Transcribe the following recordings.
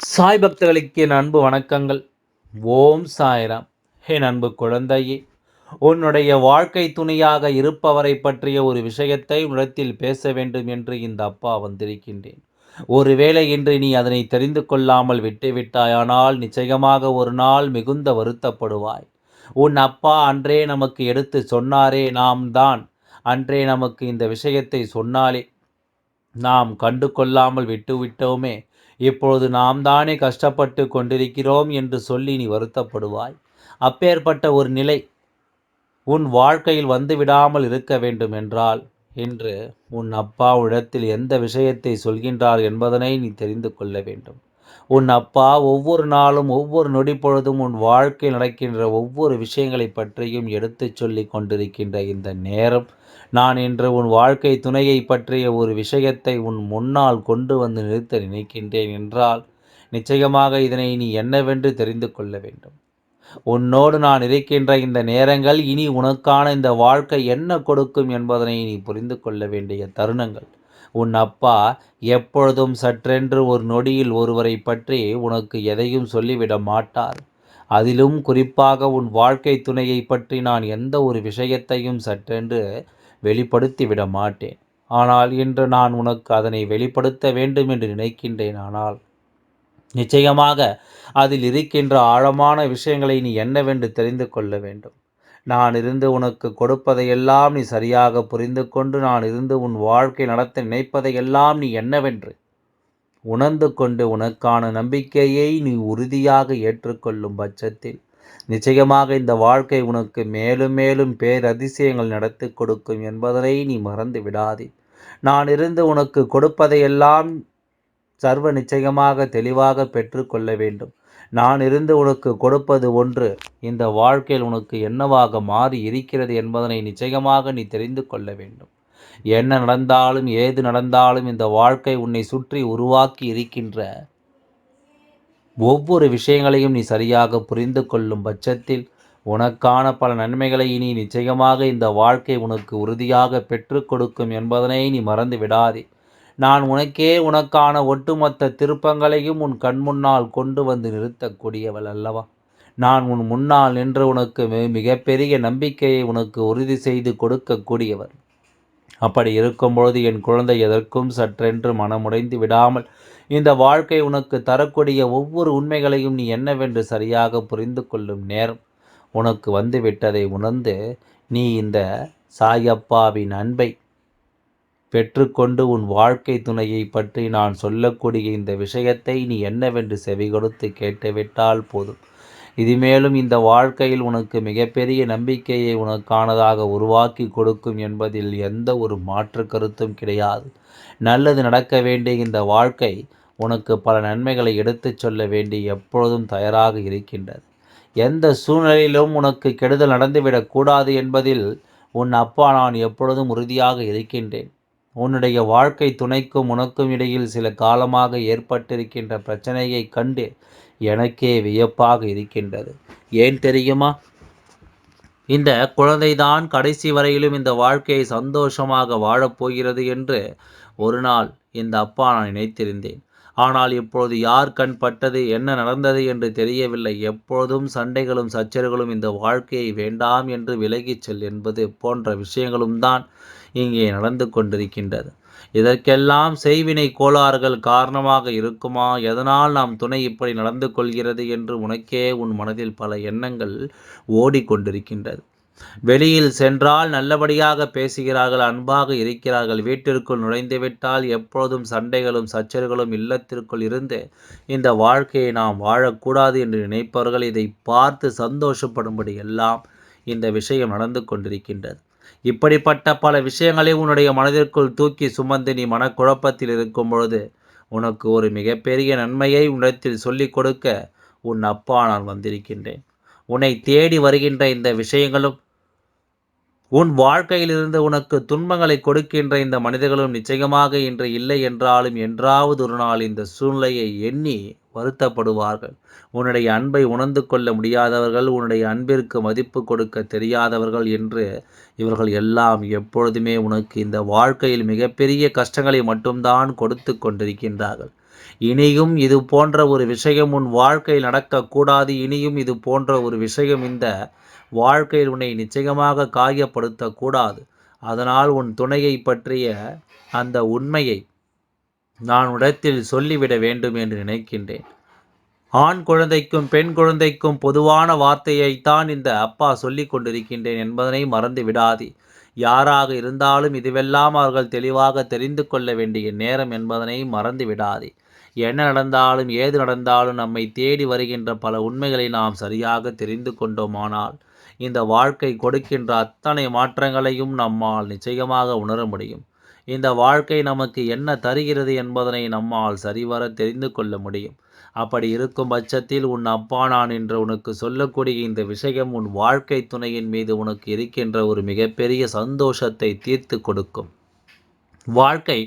சாய் பக்தர்களுக்கு என் அன்பு வணக்கங்கள். ஓம் சாய்ராம். என் அன்பு குழந்தையே உன்னுடைய வாழ்க்கை துணையாக இருப்பவரை பற்றிய ஒரு விஷயத்தை உன்னிடத்தில் பேச வேண்டும் என்று இந்த அப்பா வந்திருக்கின்றேன். ஒருவேளை இன்று நீ அதனை தெரிந்து கொள்ளாமல் விட்டுவிட்டாயானால் நிச்சயமாக ஒரு நாள் மிகுந்த வருத்தப்படுவாய். உன் அப்பா அன்றே நமக்கு எடுத்து சொன்னாரே நாம் தான் அன்றே நமக்கு இந்த விஷயத்தை சொன்னாலே நாம் கண்டு கொள்ளாமல் விட்டுவிட்டோமே இப்பொழுது நாம் தானே கஷ்டப்பட்டு கொண்டிருக்கிறோம் என்று சொல்லி நீ வருத்தப்படுவாய். அப்பேற்பட்ட ஒரு நிலை உன் வாழ்க்கையில் வந்து விடாமல் இருக்க வேண்டும் என்றால் இன்று உன் அப்பாவிடத்தில் எந்த விஷயத்தை சொல்கின்றார் என்பதனை நீ தெரிந்து கொள்ள வேண்டும். உன் அப்பா ஒவ்வொரு நாளும் ஒவ்வொரு நொடி பொழுதும் உன் வாழ்க்கையில் நடக்கின்ற ஒவ்வொரு விஷயங்களை பற்றியும் எடுத்துச் சொல்லி கொண்டிருக்கின்ற இந்த நேரம் நான் இன்று உன் வாழ்க்கை துணையை பற்றிய ஒரு விஷயத்தை உன் முன்னால் கொண்டு வந்து நிறுத்த நினைக்கின்றேன் என்றால் நிச்சயமாக இதனை நீ என்னவென்று தெரிந்து கொள்ள வேண்டும். உன்னோடு நான் இருக்கின்ற இந்த நேரங்கள் இனி உனக்கான இந்த வாழ்க்கை என்ன கொடுக்கும் என்பதனை நீ புரிந்து கொள்ள வேண்டிய தருணங்கள். உன் அப்பா எப்பொழுதும் சற்றென்று ஒரு நொடியில் ஒருவரை பற்றி உனக்கு எதையும் சொல்லிவிட மாட்டார். அதிலும் குறிப்பாக உன் வாழ்க்கை துணையை பற்றி நான் எந்த ஒரு விஷயத்தையும் சற்றென்று வெளிப்படுத்தி விட மாட்டேன் ஆனால் இன்று நான் உனக்கு அதனை வெளிப்படுத்த வேண்டும் என்று நினைக்கின்றேன் ஆனால் நிச்சயமாக அதில் இருக்கின்ற ஆழமான விஷயங்களை நீ என்னவென்று தெரிந்து கொள்ள வேண்டும். நான் இருந்து உனக்கு கொடுப்பதையெல்லாம் நீ சரியாக புரிந்து கொண்டு நான் இருந்து உன் வாழ்க்கை நடத்த நினைப்பதையெல்லாம் நீ என்னவென்று உணர்ந்து கொண்டு உனக்கான நம்பிக்கையை நீ உறுதியாக ஏற்றுக்கொள்ளும் பட்சத்தில் நிச்சயமாக இந்த வாழ்க்கை உனக்கு மேலும் மேலும் பேரதிசயங்கள் நடத்தி கொடுக்கும் என்பதனை நீ மறந்து விடாதே. நான் இருந்து உனக்கு கொடுப்பதையெல்லாம் சர்வ நிச்சயமாக தெளிவாக பெற்றுக்கொள்ள வேண்டும். நான் இருந்து உனக்கு கொடுப்பது ஒன்று இந்த வாழ்க்கையில் உனக்கு என்னவாக மாறி இருக்கிறது என்பதனை நிச்சயமாக நீ தெரிந்து கொள்ள வேண்டும். என்ன நடந்தாலும் ஏது நடந்தாலும் இந்த வாழ்க்கை உன்னை சுற்றி உருவாக்கி இருக்கின்ற ஒவ்வொரு விஷயங்களையும் நீ சரியாக புரிந்து கொள்ளும் பட்சத்தில் உனக்கான பல நன்மைகளை இனி நிச்சயமாக இந்த வாழ்க்கை உனக்கு உறுதியாக பெற்று கொடுக்கும் என்பதனை நீ மறந்து விடாதே. நான் உனக்கே உனக்கான ஒட்டுமொத்த திருப்பங்களையும் உன் கண்முன்னால் கொண்டு வந்து நிறுத்தக்கூடியவள் அல்லவா? நான் உன் முன்னால் நின்று உனக்கு மிகப்பெரிய நம்பிக்கையை உனக்கு உறுதி செய்து கொடுக்கக்கூடியவர். அப்படி இருக்கும்பொழுது என் குழந்தை எதற்கும் சற்றென்று மனமுடைந்து விடாமல் இந்த வாழ்க்கை உனக்கு தரக்கூடிய ஒவ்வொரு உண்மைகளையும் நீ என்னவென்று சரியாக புரிந்து கொள்ளும் நேரம் உனக்கு வந்துவிட்டதை உணர்ந்து நீ இந்த சாயப்பாவின் அன்பை பெற்றுக்கொண்டு உன் வாழ்க்கை துணையை பற்றி நான் சொல்லக்கூடிய இந்த விஷயத்தை நீ என்னவென்று செவி கொடுத்து கேட்டுவிட்டால் போதும். இதுமேலும் இந்த வாழ்க்கையில் உனக்கு மிகப்பெரிய நம்பிக்கையை உனக்கானதாக உருவாக்கி கொடுக்கும் என்பதில் எந்த ஒரு மாற்று கருத்தும் கிடையாது. நல்லது நடக்க வேண்டிய இந்த வாழ்க்கை உனக்கு பல நன்மைகளை எடுத்துச் சொல்ல வேண்டி எப்பொழுதும் தயாராக இருக்கின்றது. எந்த சூழ்நிலையிலும் உனக்கு கெடுதல் நடந்துவிடக்கூடாது என்பதில் உன் அப்பா நான் எப்பொழுதும் உறுதியாக இருக்கின்றேன். உன்னுடைய வாழ்க்கை துணைக்கும் உனக்கும் இடையில் சில காலமாக ஏற்பட்டிருக்கின்ற பிரச்சனையை கண்டு எனக்கே வியப்பாக இருக்கின்றது. ஏன் தெரியுமா? இந்த குழந்தைதான் கடைசி வரையிலும் இந்த வாழ்க்கையை சந்தோஷமாக வாழப்போகிறது என்று ஒரு நாள் இந்த அப்பா நான் நினைத்திருந்தேன். ஆனால் இப்பொழுது யார் கண் பட்டது என்ன நடந்தது என்று தெரியவில்லை. எப்பொழுதும் சண்டைகளும் சச்சரவுகளும் இந்த வாழ்க்கையை வேண்டாம் என்று விலகிச் செல் என்பது போன்ற விஷயங்களும் தான் இங்கே நடந்து கொண்டிருக்கின்றது. இதற்கெல்லாம் செய்வினை கோளாறுகள் காரணமாக இருக்குமா? எதனால் நாம் துணை இப்படி நடந்து கொள்கிறது என்று உனக்கே உன் மனதில் பல எண்ணங்கள் ஓடிக்கொண்டிருக்கின்றது வெளியில் சென்றால் நல்லபடியாக பேசுகிறார்கள் அன்பாக இருக்கிறார்கள். வீட்டிற்குள் நுழைந்துவிட்டால் எப்பொழுதும் சண்டைகளும் சச்சரவுகளும் இல்லத்திற்குள் இருந்து இந்த வாழ்க்கையை நாம் வாழக்கூடாது என்று நினைப்பவர்கள் இதை பார்த்து சந்தோஷப்படும்படி எல்லாம் இந்த விஷயம் நடந்து கொண்டிருக்கின்றது. இப்படிப்பட்ட பல விஷயங்களை உன்னுடைய மனதிற்குள் தூக்கி சுமந்து நீ மனக்குழப்பத்தில் இருக்கும் பொழுது உனக்கு ஒரு மிகப்பெரிய நன்மையை உன்னிடத்தில் சொல்லிக் கொடுக்க உன் அப்பா நான் வந்திருக்கின்றேன். உன்னை தேடி வருகின்ற இந்த விஷயங்களும் உன் வாழ்க்கையிலிருந்து உனக்கு துன்பங்களை கொடுக்கின்ற இந்த மனிதர்களும் நிச்சயமாக இன்று இல்லை என்றாலும் என்றாவது ஒரு நாள் இந்த சூழ்நிலையை எண்ணி வருத்தப்படுவார்கள். உன்னுடைய அன்பை உணர்ந்து கொள்ள முடியாதவர்கள் உன்னுடைய அன்பிற்கு மதிப்பு கொடுக்க தெரியாதவர்கள் என்று இவர்கள் எல்லாம் எப்பொழுதுமே உனக்கு இந்த வாழ்க்கையில் மிகப்பெரிய கஷ்டங்களை மட்டும்தான் கொடுத்து கொண்டிருக்கின்றார்கள். இனியும் இது போன்ற ஒரு விஷயம் உன் வாழ்க்கையில் நடக்கக்கூடாது. இனியும் இது போன்ற ஒரு விஷயம் இந்த வாழ்க்கையில் உன்னை நிச்சயமாக காயப்படுத்தக்கூடாது. அதனால் உன் துணையை பற்றிய அந்த உண்மையை நான் உடத்தில் சொல்லிவிட வேண்டும் என்று நினைக்கின்றேன். ஆண் குழந்தைக்கும் பெண் குழந்தைக்கும் பொதுவான வார்த்தையைத்தான் இந்த அப்பா சொல்லி கொண்டிருக்கின்றேன் என்பதனை மறந்து விடாதே. யாராக இருந்தாலும் இதுவெல்லாம் அவர்கள் தெளிவாக தெரிந்து கொள்ள வேண்டிய நேரம் என்பதனை மறந்து விடாதே. என்ன நடந்தாலும் ஏது நடந்தாலும் நம்மை தேடி வருகின்ற பல உண்மைகளை நாம் சரியாக தெரிந்து கொண்டோமானால் இந்த வாழ்க்கை கொடுக்கின்ற அத்தனை மாற்றங்களையும் நம்மால் நிச்சயமாக உணர முடியும். இந்த வாழ்க்கை நமக்கு என்ன தருகிறது என்பதனை நம்மால் சரிவர தெரிந்து கொள்ள முடியும். அப்படி இருக்கும் பட்சத்தில் உன் அப்பா நான் என்று உனக்கு சொல்லக்கூடிய இந்த விஷயம் உன் வாழ்க்கை துணையின் மீது உனக்கு இருக்கின்ற ஒரு மிகப்பெரிய சந்தோஷத்தை தீர்த்து கொடுக்கும். வாழ்க்கை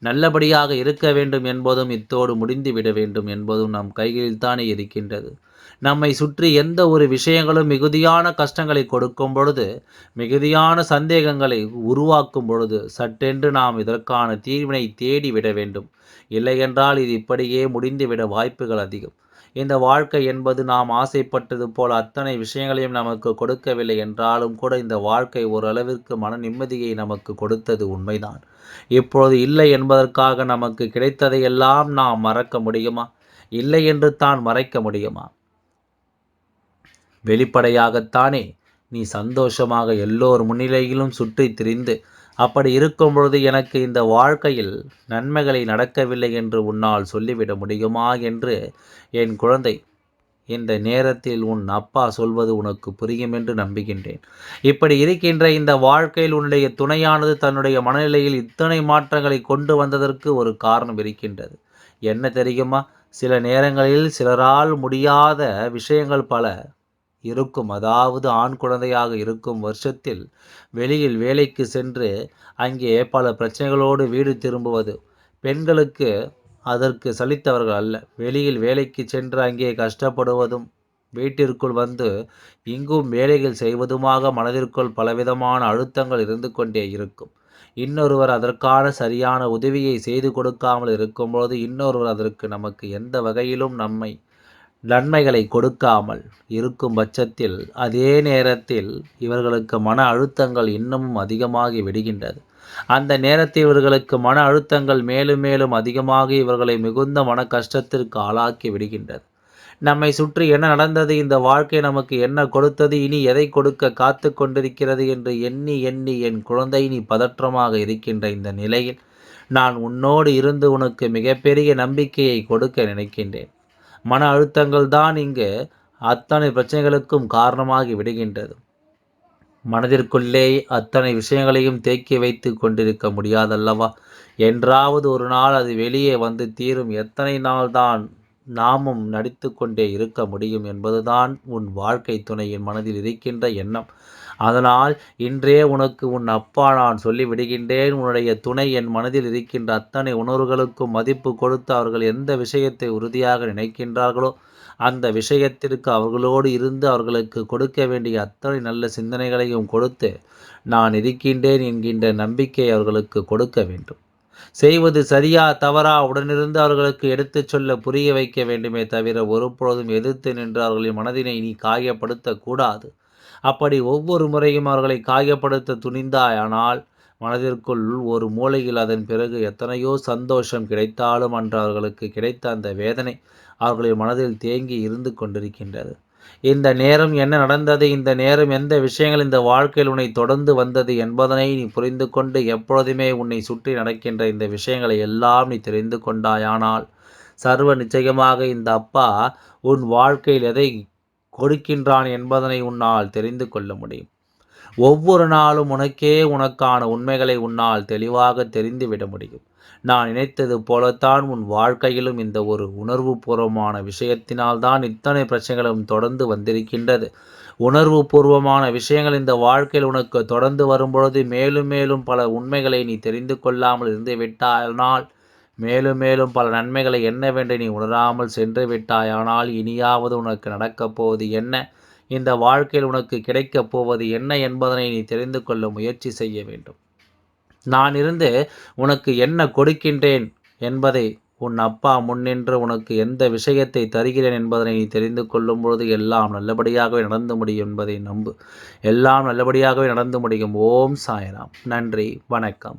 நல்லபடியாக இருக்க வேண்டும் என்பதும் இத்தோடு முடிந்து விட வேண்டும் என்பதும் நம் கையில்தானே இருக்கின்றது. நம்மை சுற்றி எந்த ஒரு விஷயங்களும் மிகுதியான கஷ்டங்களை கொடுக்கும் பொழுது மிகுதியான சந்தேகங்களை உருவாக்கும் பொழுது சட்டென்று நாம் இதற்கான தீர்வினை தேடி விட வேண்டும். இல்லையென்றால் இது இப்படியே முடிந்துவிட வாய்ப்புகள் அதிகம். இந்த வாழ்க்கை என்பது நாம் ஆசைப்பட்டது போல் அத்தனை விஷயங்களையும் நமக்கு கொடுக்கவில்லை என்றாலும் கூட இந்த வாழ்க்கை ஓரளவிற்கு மன நிம்மதியை நமக்கு கொடுத்தது உண்மைதான். இப்பொழுது இல்லை என்பதற்காக நமக்கு கிடைத்ததையெல்லாம் நாம் மறக்க முடியுமா? இல்லை என்று தான் மறைக்க முடியுமா? வெளிப்படையாகத்தானே? நீ சந்தோஷமாக எல்லோர் முன்னிலையிலும் சுற்றி திரிந்து அப்படி இருக்கும் பொழுது எனக்கு இந்த வாழ்க்கையில் நன்மைகளை நடக்கவில்லை என்று உன்னால் சொல்லிவிட முடியுமா என்று என் குழந்தை இந்த நேரத்தில் உன் அப்பா சொல்வது உனக்கு புரியும் என்று நம்புகின்றேன். இப்படி இருக்கின்ற இந்த வாழ்க்கையில் உன்னுடைய துணையானது தன்னுடைய மனநிலையில் இத்தனை மாற்றங்களை கொண்டு வந்ததற்கு ஒரு காரணம் இருக்கின்றது. என்ன தெரியுமா? சில நேரங்களில் சிலரால் முடியாத விஷயங்கள் பல. இருக்கும். அதாவது ஆண் குழந்தையாக இருக்கும் வருஷத்தில் வெளியில் வேலைக்கு சென்று அங்கே பல பிரச்சனைகளோடு வீடு திரும்புவது பெண்களுக்கு அதற்கு சலித்தவர்கள் அல்ல. வெளியில் வேலைக்கு சென்று அங்கே கஷ்டப்படுவதும் வீட்டிற்குள் வந்து இங்கும் வேலைகள் செய்வதுமாக மனதிற்குள் பலவிதமான அழுத்தங்கள் இருந்து கொண்டே இருக்கும். இன்னொருவர் அதற்கான சரியான உதவியை செய்து கொடுக்காமல் இருக்கும்போது இன்னொருவர் அதற்கு நமக்கு எந்த வகையிலும் நம்மை நன்மைகளை கொடுக்காமல் இருக்கும் பட்சத்தில் அதே நேரத்தில் இவர்களுக்கு மன அழுத்தங்கள் இன்னமும் அதிகமாகி விடுகின்றது. அந்த நேரத்தில் இவர்களுக்கு மன அழுத்தங்கள் மேலும் மேலும் அதிகமாக இவர்களை மிகுந்த மன கஷ்டத்திற்கு ஆளாக்கி விடுகின்றது. நம்மை சுற்றி என்ன நடந்தது இந்த வாழ்க்கை நமக்கு என்ன கொடுத்தது இனி எதை கொடுக்க காத்து கொண்டிருக்கிறது என்று எண்ணி எண்ணி என் குழந்தை நீ பதற்றமாக இருக்கின்ற இந்த நிலையில் நான் உன்னோடு இருந்து உனக்கு மிகப்பெரிய நம்பிக்கையை கொடுக்க நினைக்கின்றேன். மன அழுத்தங்கள் தான் இங்கு அத்தனை பிரச்சனைகளுக்கும் காரணமாகி விடுகின்றது. மனதிற்குள்ளே அத்தனை விஷயங்களையும் தேக்கி வைத்து கொண்டிருக்க முடியாதல்லவா? என்றாவது ஒரு நாள் அது வெளியே வந்து தீரும். எத்தனை நாள்தான் நாமும் நடித்து கொண்டே இருக்க முடியும் என்பதுதான் உன் வாழ்க்கை துணையின் மனதில் இருக்கின்ற எண்ணம். அதனால் இன்றே உனக்கு உன் அப்பா நான் சொல்லிவிடுகின்றேன். உன்னுடைய துணை என் மனதில் இருக்கின்ற அத்தனை உணர்வுகளுக்கும் மதிப்பு கொடுத்து அவர்கள் எந்த விஷயத்தை உறுதியாக நினைக்கின்றார்களோ அந்த விஷயத்திற்கு அவர்களோடு இருந்து அவர்களுக்கு கொடுக்க வேண்டிய அத்தனை நல்ல சிந்தனைகளையும் கொடுத்து நான் இருக்கின்றேன் என்கின்ற நம்பிக்கை அவர்களுக்கு கொடுக்க வேண்டும். செய்வது சரியா தவறா உடனிருந்து அவர்களுக்கு எடுத்துச் சொல்ல புரிய வைக்க வேண்டுமே தவிர ஒருபொழுதும் எதிர்த்து நின்று அவர்களின் மனதினை நீ காயப்படுத்தக்கூடாது. அப்படி ஒவ்வொரு முறையும் அவர்களை காயப்படுத்த துணிந்தாயானால் மனதிற்குள் ஒரு மூலையில் அதன் பிறகு எத்தனையோ சந்தோஷம் கிடைத்தாலும் அன்று அவர்களுக்கு கிடைத்த அந்த வேதனை அவர்களின் மனதில் தேங்கி இருந்து கொண்டிருக்கின்றது. இந்த நேரம் என்ன நடந்தது? இந்த நேரம் எந்த விஷயங்கள்? இந்த வாழ்க்கையில் உன்னை தொடர்ந்து வந்தது என்பதனை நீ புரிந்து கொண்டு எப்பொழுதுமே உன்னை சுற்றி நடக்கின்ற இந்த விஷயங்களை எல்லாம் நீ தெரிந்து கொண்டாயானால் சர்வ நிச்சயமாக இந்த அப்பா உன் வாழ்க்கையில் எதை கொடுக்கின்றான் என்பதனை உன்னால் தெரிந்து கொள்ள முடியும். ஒவ்வொரு நாளும் உனக்கே உனக்கான உண்மைகளை உன்னால் தெளிவாக தெரிந்துவிட முடியும். நான் நினைத்தது போலத்தான் உன் வாழ்க்கையிலும் இந்த ஒரு உணர்வு பூர்வமான விஷயத்தினால்தான் இத்தனை பிரச்சனைகளும் தொடர்ந்து வந்திருக்கின்றது. உணர்வு பூர்வமான விஷயங்கள் இந்த வாழ்க்கையில் உனக்கு தொடர்ந்து வரும்பொழுது மேலும் மேலும் பல உண்மைகளை நீ தெரிந்து கொள்ளாமல் இருந்து விட்டால் மேலும் மேலும் பல நன்மைகளை என்னவென்று நீ உணராமல் சென்று விட்டாயானால் இனியாவது உனக்கு நடக்கப் போவது என்ன? இந்த வாழ்க்கையில் உனக்கு கிடைக்கப் போவது என்ன என்பதனை நீ தெரிந்து கொள்ள முயற்சி செய்ய வேண்டும். நான் இருந்து உனக்கு என்ன கொடுக்கின்றேன் என்பதை உன் அப்பா முன்னின்று உனக்கு எந்த விஷயத்தை தருகிறேன் என்பதனை நீ தெரிந்து கொள்ளும் பொழுது எல்லாம் நல்லபடியாகவே நடந்து முடியும் என்பதை நம்பு. எல்லாம் நல்லபடியாகவே நடந்து முடியும். ஓம் சாய்ராம். நன்றி. வணக்கம்.